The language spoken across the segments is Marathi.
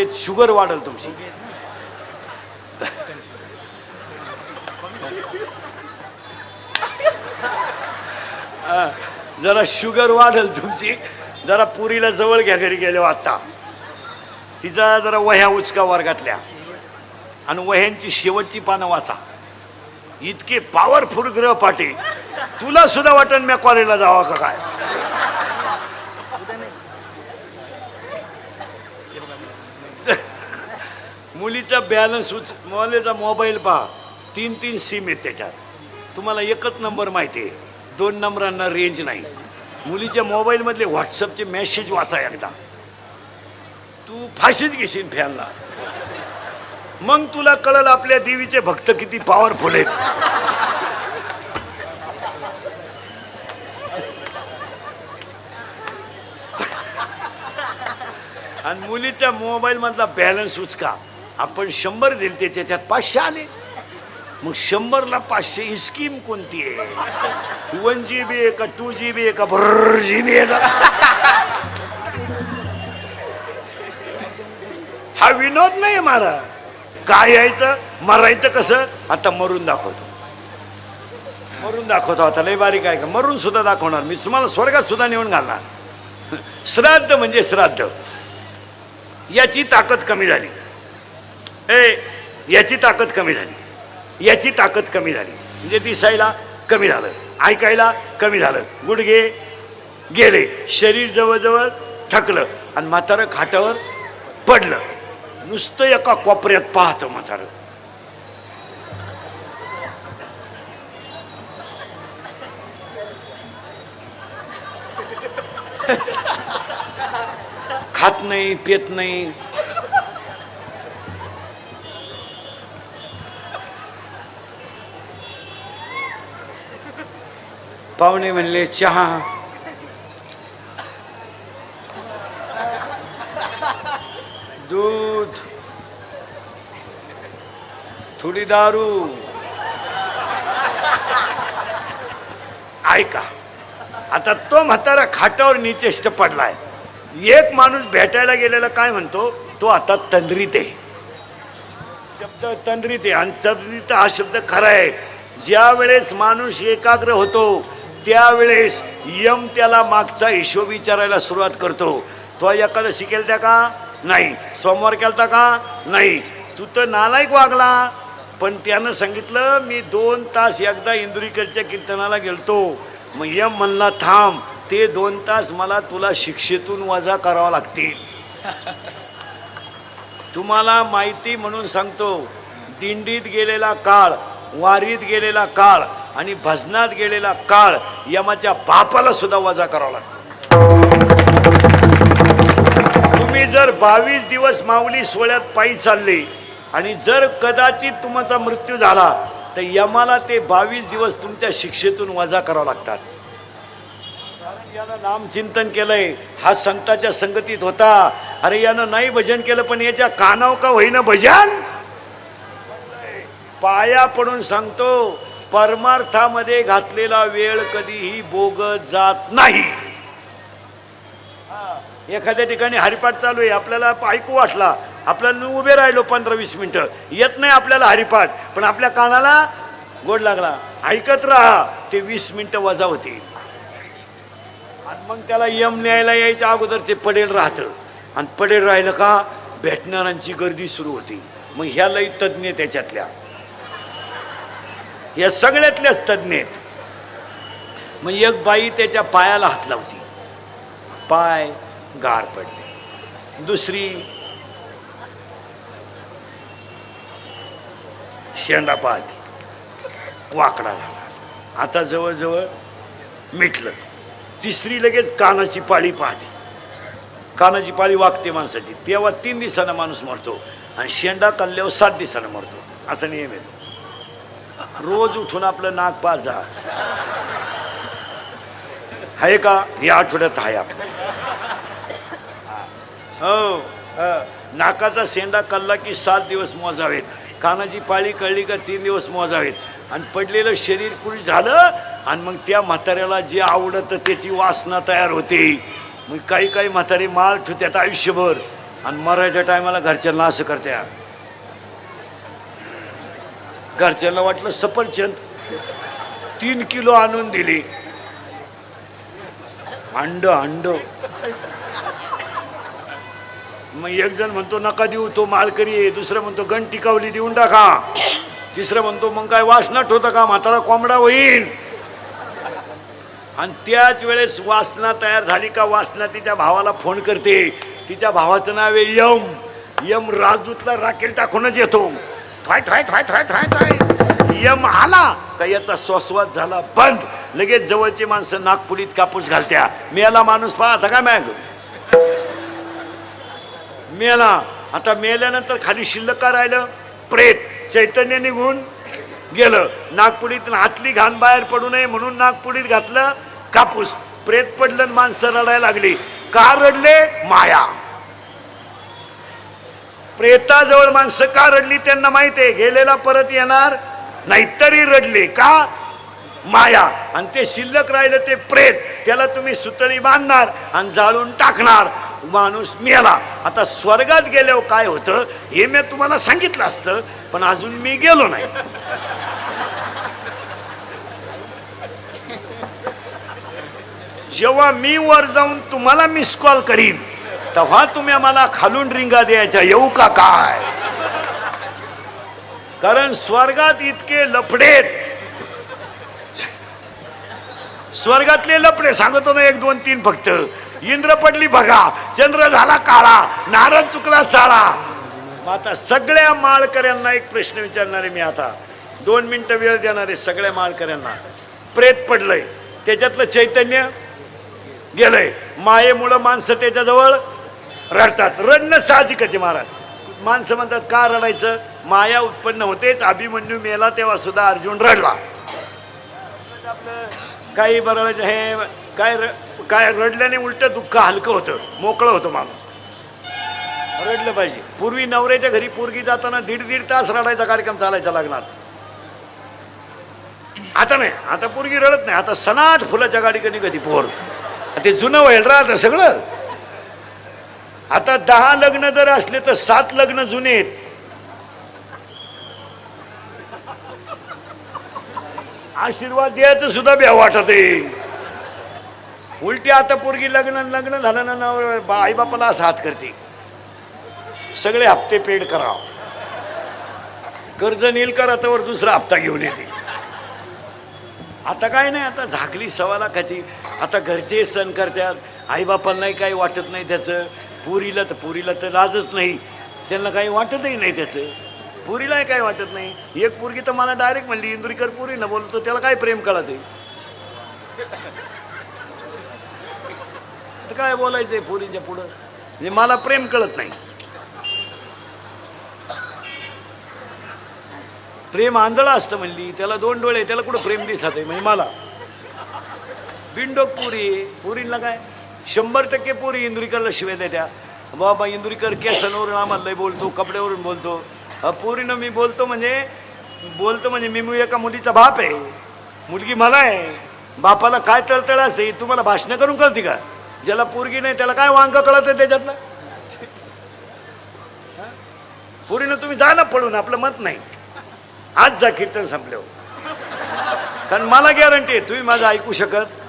शुगर वाढल तुमची. जरा शुगर वाढल तुमची. जरा पुरीला जवळ घ्या घरी गेलो आता. तिचा जरा वह्या उचका वर्गातल्या. आणि वह्यांची शेवटची पानं वाचा. इतके पॉवरफुल ग्रह पाटे तुला सुद्धा वाटण मी कॉलेजला जावा का काय? मुलीचा बॅलन्स उच मुलीचा मोबाईल पहा. तीन तीन सिम आहेत त्याच्यात. तुम्हाला एकच नंबर माहिती आहे. दोन नंबरांना रेंज नाही. मुलीच्या मोबाईलमधले व्हॉट्सअपचे मेसेज वाचा एकदा. तू फाशीच घेशील फॅनला मग तुला कळल आपल्या देवीचे भक्त किती पॉवरफुल आहेत. आणि मुलीच्या मोबाईल मधला बॅलन्स उचका. आपण शंभर दिले ते त्याच्यात पाचशे आले. मग शंभरला पाचशे ही स्कीम कोणती आहे? वन जी बी आहे का टू जी बी आहे का? भर जी बी आहे का हा विनोद नाही मारा. काय यायचं? मरायचं कसं? आता मरून दाखवतो. मरून दाखवतो आता लय बारीक आहे का? मरून सुद्धा दाखवणार. मी तुम्हाला स्वर्गात सुद्धा नेऊन घालणार. श्राद्ध म्हणजे श्राद्ध. याची ताकद कमी झाली. ए याची ताकद कमी झाली. याची ताकद कमी झाली. म्हणजे दिसायला कमी झालं. ऐकायला कमी झालं. गुडघे गेले. शरीर जवळजवळ थकलं. आणि म्हातारं खाटावर पडलं. नुसतं एका कोपऱ्यात पाहतं म्हातारं. खात नाही पेत नाही. पाहुणे म्हणले चहा. दूध. थोडी दारू. ऐका आता तो म्हातारा खाटावर निचेष्ट पडलाय. एक माणूस भेटायला गेलेला काय म्हणतो? तो आता तंद्रीत आहे. शब्द तंद्रीत आहे आणि तंद्रीत हा शब्द खरा आहे. ज्या वेळेस माणूस एकाग्र होतो त्यावेळेस यम त्याला मागचा हिशोब विचारायला सुरुवात करतो. तो एखादं शिकेल त्या का? नाही. सोमवार केलता का? नाही. तू तर नालायक वागला. पण त्यानं सांगितलं मी दोन तास एकदा इंदुरीकरच्या कीर्तनाला गेलतो. मग यम म्हणला थांब. ते दोन तास मला तुला शिक्षेतून वजा करावा लागतील. तुम्हाला माहिती म्हणून सांगतो. दिंडीत गेलेला काळ वारीत गेलेला काळ आणि भजनात गेलेला काळ यमाच्या बापाला सुद्धा वजा करावा लागतो. तुम्ही जर बावीस दिवस माऊली सोहळ्यात पायी चालले आणि जर कदाचित तुमचा मृत्यू झाला तर यमाला ते बावीस दिवस तुमच्या शिक्षेतून वजा करावं लागतात. यानं नामचिंतन केलंय हा संताच्या संगतीत होता. अरे यानं नाही भजन केलं पण याच्या कानाव का होईना भजन? पाया पडून सांगतो परमार्थामध्ये घातलेला वेळ कधीही बोगत जात नाही. हा, एखाद्या ठिकाणी हरिपाठ चालू आहे आपल्याला ऐकू वाटला आपल्याला उभे राहिलो पंधरा वीस मिनटं येत नाही आपल्याला हरिपाठ पण आपल्या कानाला गोड लागला. ऐकत राहा ते वीस मिनटं वजा होतील आणि मग त्याला यम न्यायला यायच्या अगोदर ते पडेल राहतं. आणि पडेल राहिलं का भेटणाऱ्यांची गर्दी सुरू होती. मग ह्या लई तज्ज्ञ त्याच्यातल्या. या सगळ्यातल्याच तज्ज्ञ आहेत मग एक बाई त्याच्या पायाला हात लावती. पाय गार पडले. दुसरी शेंडा पाहती. वाकडा झाला. आता जवळजवळ मिटलं. तिसरी लगेच कानाची पाळी पाहते. कानाची पाळी वागते माणसाची. तेव्हा तीन दिवसानं माणूस मरतो आणि शेंडा काढल्यावर सात दिवसानं मरतो. असा नियम येतो. रोज उठून आपलं नाक पाजा. आहे का? या आठवड्यात आहे आपलं. हो, हो नाकाचा शेंडा कल्ला की सात दिवस मोजावेत. कानाची पाळी कळली का तीन दिवस मोजावेत. आणि पडलेलं शरीर पुढे झालं? आणि मग त्या म्हाताऱ्याला जे आवडतं त्याची वासना तयार होते. मग काही काही म्हातारे माळ ठेवतात आयुष्यभर. आणि मरायच्या टायमाला घरच्यांना असं करत्या घरच्यांना वाटलं सफरचंद. तीन किलो आणून दिली. अंड अंड. मग एक जण म्हणतो नका देऊ तो माळकरी आहे. दुसरं म्हणतो गण टिकावली देऊन टाका. तिसरं म्हणतो मग काय वासनाट होतं का? म्हातारा कोंबडा होईल आणि त्याच वेळेस वासना तयार झाली का वासना तिच्या भावाला फोन करते. तिच्या भावाचं नाव आहे यम. यम राजदूतला राखेल टाकूनच येतो. ठॉय ठॉय ठॉय ठॉय ठॉय ठॉय यम आला. का याचा श्वासवास झाला बंद. लगेच जवळची माणसं नागपुडीत कापूस घालत्या. मेला माणूस पाहता का मॅग? मेला. आता मेल्यानंतर खाली शिल्लक का राहिलं? प्रेत. चैतन्य निघून गेलं. नागपुडीत हातली घाण बाहेर पडू नये म्हणून नागपुडीत घातलं कापूस. प्रेत पडलं आणि माणसं रडायला लागली. का रडले? माया. प्रेताजवळ माणसं का रडली त्यांना माहिती आहे? गेलेला परत येणार नाही तरी रडले. का? माया. आणि ते शिल्लक राहिलं ते प्रेत. त्याला तुम्ही सुतळी बांधणार आणि जाळून टाकणार. माणूस मेला. आता स्वर्गात गेल्यावर काय होतं? हे मी तुम्हाला सांगितलं असतं पण अजून मी गेलो नाही. जेव्हा मी वर जाऊन तुम्हाला मिस कॉल करीन तेव्हा तुम्ही मला खालून रिंगा द्यायच्या. येऊ का काय? कारण स्वर्गात इतके लफडेत स्वर्गातले लपडे सांगतो ना एक दोन तीन फक्त. इंद्र पडली बघा चंद्र झाला काळा नारद चुकला चाळा. मग आता सगळ्या माळकऱ्यांना एक प्रश्न विचारणार आहे मी आता. दोन मिनिटं वेळ देणार आहे सगळ्या माळकऱ्यांना. प्रेत पडलंय. त्याच्यातलं चैतन्य गेलंय. मायेमुळं माणसं त्याच्याजवळ रडतात. रडणं साहजिकच आहे महाराज. माणसं म्हणतात का रडायचं? माया उत्पन्न होतेच. अभिमन्यू मेला तेव्हा सुद्धा अर्जुन रडला. आपलं काही बरं हे काय र- काय रडल्याने उलट दुःख हलकं होतं. मोकळं होतं माणूस. रडलं पाहिजे. पूर्वी नवऱ्याच्या घरी पोरगी जाताना दीड दीड तास रडायचा कार्यक्रम चालायचा लग्नात. आता नाही. आता पोरगी रडत नाही. आता सनाट फुलाच्या गाडी कधी कधी पोर. ते जुनं व्हायला राहतं सगळं. आता दहा लग्न जर असले तर सात लग्न जुने आहेत. आशीर्वाद द्यायचं सुद्धा ब्या वाटत आहे. उलटी आता पोरगी लग्न लग्न झालं ना आई बापाला असा हात करते. सगळे हप्ते पेड करा कर्ज नील करा तर दुसरा हप्ता घेऊन येते. आता काय नाही आता झाकली सवा लाखाची आता घरचे सण करतात. आईबापांनाही काही वाटत नाही त्याचं. पुरीला तर पुरीला तर लाजच नाही. त्यांना काही वाटतही नाही त्याचं. पुरीलाही काही वाटत नाही. एक पोरगी तर मला डायरेक्ट म्हणली इंदुरीकर पुरीला बोलतो त्याला काय प्रेम कळत आहे? तर काय बोलायचंय पुरीच्या पुढं? म्हणजे मला प्रेम कळत नाही. प्रेम आंधळा असतं म्हणली त्याला दोन डोळे त्याला कुठं प्रेम दिसत आहे? म्हणजे मला. बिंडोक पुरी पुरीला काय? शंभर टक्के पोरी इंदुरीकरला शिवाय देत्या. बाबा इंदुरीकर केसांवरून आम्हाला बोलतो कपड्यावरून बोलतो. पोरीनं मी बोलतो म्हणजे बोलतो म्हणजे मी मी एका मुलीचा बाप आहे. मुलगी मला आहे. बापाला काय तळतळ असते तुम्हाला भाषणं करून कळते का? ज्याला पोरगी नाही त्याला काय वांग कळत आहे त्याच्यातलं? पुरीनं तुम्ही जा ना पळून आपलं मत नाही. आज जा कीर्तन संपल्यावर. कारण मला गॅरंटी आहे तुम्ही माझं ऐकू शकत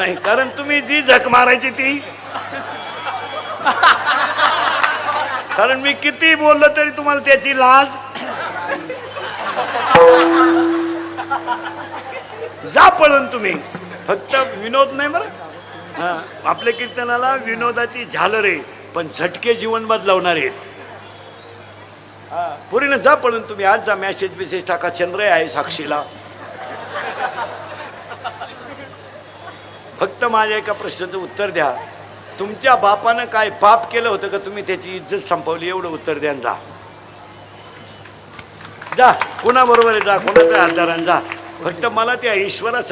नाही कारण तुम्ही जी झक मारायची ती. कारण मी किती बोललो तरी तुम्हाला त्याची लाज. जा पळून तुम्ही. फक्त विनोद नाही बरं. आपल्या कीर्तनाला विनोदाची झालर आहे पण झटके जीवन बदलवणार आहेत. पुरीनं जा पळून तुम्ही. आज जा मॅसेज बिसेज टाका. चंद्र आहे साक्षीला. फक्त माझ्या एका प्रश्नाचं उत्तर द्या. तुमच्या बापानं काय पाप केलं होतं का? तुम्ही त्याची इज्जत संपवली एवढं उत्तर द्या जा. जा. कुणाबरोबर आहे? जा. कोणाच्या आधारानं जा. फक्त मला त्या ईश्वरा